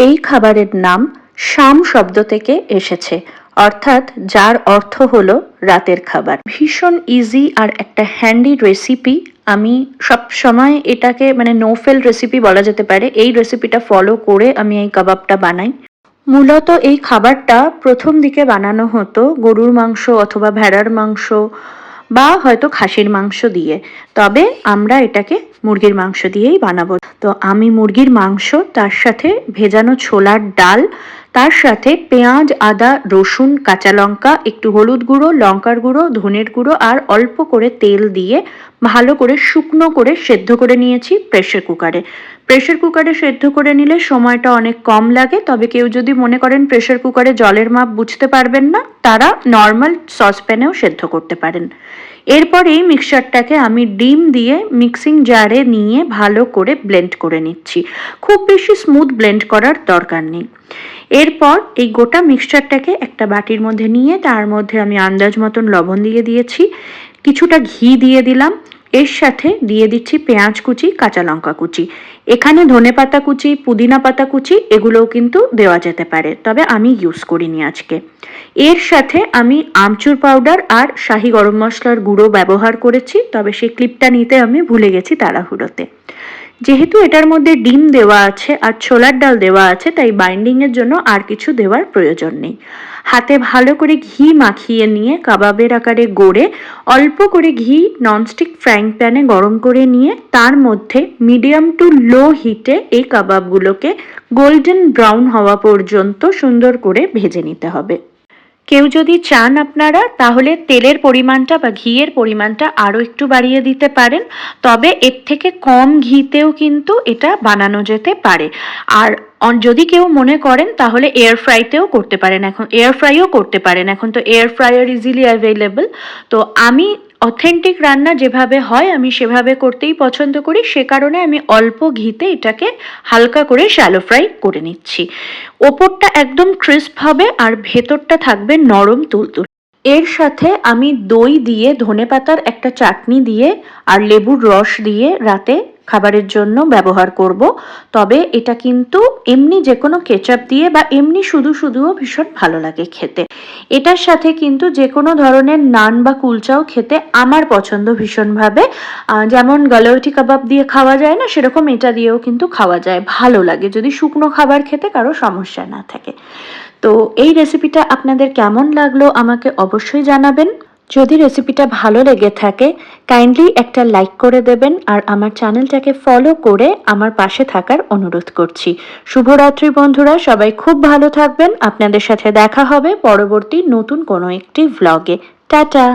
এই খাবারের নাম শাম শব্দ থেকে এসেছে, অর্থাৎ যার অর্থ হলো রাতের খাবার। ভীষণ ইজি আর একটা হ্যান্ডি রেসিপি আমি সব সময় এটাকে মানে নো ফেল রেসিপি বলা যেতে পারে। এই রেসিপিটা ফলো করে আমি এই কাবাবটা বানাই। মূলত এই খাবারটা প্রথম দিকে বানানো হতো গরুর মাংস অথবা ভেড়ার মাংস বা হয়তো খাসির মাংস দিয়ে। তবে আমরা এটাকে মুরগির মাংস দিয়েই বানাবো। তো আমি মুরগির মাংস তার সাথে ভেজানো ছোলার ডাল তার সাথে পেঁয়াজ, আদা, রসুন, কাঁচা লঙ্কা, একটু হলুদ গুঁড়ো, লঙ্কার গুঁড়ো, ধনের গুঁড়ো আর অল্প করে তেল দিয়ে ভালো করে শুকনো করে সেদ্ধ করে নিয়েছি প্রেশার কুকারে। প্রেশার কুকারে সেদ্ধ করে নিলে সময়টা অনেক কম লাগে, তবে কেউ যদি মনে করেন প্রেশার কুকারে জলের মাপ বুঝতে পারবেন না, তারা নর্মাল সসপ্যানেও সেদ্ধ করতে পারেন। এরপর এই মিক্সচারটাকে আমি ডিম দিয়ে মিক্সিং জারে নিয়ে ভালো করে ব্লেন্ড করে নিচ্ছি। খুব বেশি স্মুথ ব্লেন্ড করার দরকার নেই। এরপর এই গোটা মিক্সচারটাকে একটা বাটির মধ্যে নিয়ে তার মধ্যে আমি আন্দাজ মতন লবণ দিয়ে দিয়েছি, কিছুটা ঘি দিয়ে দিলাম, এর সাথে দিয়ে দিচ্ছি পেঁয়াজ কুচি, কাঁচা লঙ্কা কুচি। এখানে ধনে পাতা কুচি, পুদিনা পাতা কুচি, এগুলোও কিন্তু দেওয়া যেতে পারে, তবে আমি ইউজ করিনি আজকে। এর সাথে আমি আমচুর পাউডার আর শাহি গরম মশলার গুঁড়ো ব্যবহার করেছি, তবে সেই ক্লিপটা নিতে আমি ভুলে গেছি তাড়াহুড়োতে। যেহেতু এটার মধ্যে ডিম দেওয়া আছে আর ছোলার ডাল দেওয়া আছে, তাই বাইন্ডিংয়ের জন্য আর কিছু দেওয়ার প্রয়োজন নেই। হাতে ভালো করে ঘি মাখিয়ে নিয়ে কাবাবের আকারে গড়ে, অল্প করে ঘি ননস্টিক ফ্রাইং প্যানে গরম করে নিয়ে, তার মধ্যে মিডিয়াম টু লো হিটে এই কাবাবগুলোকে গোল্ডেন ব্রাউন হওয়া পর্যন্ত সুন্দর করে ভেজে নিতে হবে। কেউ যদি চান আপনারা, তাহলে তেলের পরিমাণটা বা ঘিয়ের পরিমাণটা আরও একটু বাড়িয়ে দিতে পারেন। তবে এর থেকে কম ঘিতেও কিন্তু এটা বানানো যেতে পারে। আর যদি কেউ মনে করেন, তাহলে এয়ার ফ্রাইতেও করতে পারেন। এখন এয়ার ফ্রাইও করতে পারেন। এখন তো এয়ার ফ্রায়ার ইজিলি অ্যাভেলেবল তো আমি অথেন্টিক রান্না যেভাবে হয়, আমি সেভাবে করতেই পছন্দ করি। সে কারণে আমি অল্প ঘিতে এটাকে হালকা করে শ্যালো ফ্রাই করে নিচ্ছি। ওপরটা একদম ক্রিস্প হবে আর ভেতরটা থাকবে নরম তুলতুল। এর সাথে আমি দই দিয়ে ধনে পাতার একটা চাটনি দিয়ে আর লেবুর রস দিয়ে রাতে খাবারের জন্য ব্যবহার করব। তবে এটা কিন্তু এমনি যে কোনো কেচাপ দিয়ে বা এমনি শুধু শুধুও ভীষণ ভালো লাগে খেতে। এটার সাথে কিন্তু যে কোনো ধরনের নান বা কুলচাও খেতে আমার পছন্দ ভীষণভাবে। যেমন গালাউটি কাবাব দিয়ে খাওয়া যায় না, সেরকম এটা দিয়েও কিন্তু খাওয়া যায়। ভালো লাগে। যদি শুকনো খাবার খেতে কারও সমস্যা না থাকে। তো এই রেসিপিটা আপনাদের কেমন লাগল আমাকে অবশ্যই জানাবেন। যদি রেসিপিটা ভালো লেগে থাকে কাইন্ডলি একটা লাইক করে দেবেন আর আমার চ্যানেলটাকে ফলো করে আমার পাশে থাকার অনুরোধ করছি। শুভরাত্রি বন্ধুরা, সবাই খুব ভালো থাকবেন। আপনাদের সাথে দেখা হবে পরবর্তী নতুন কোনো একটি ভ্লগে টাটা!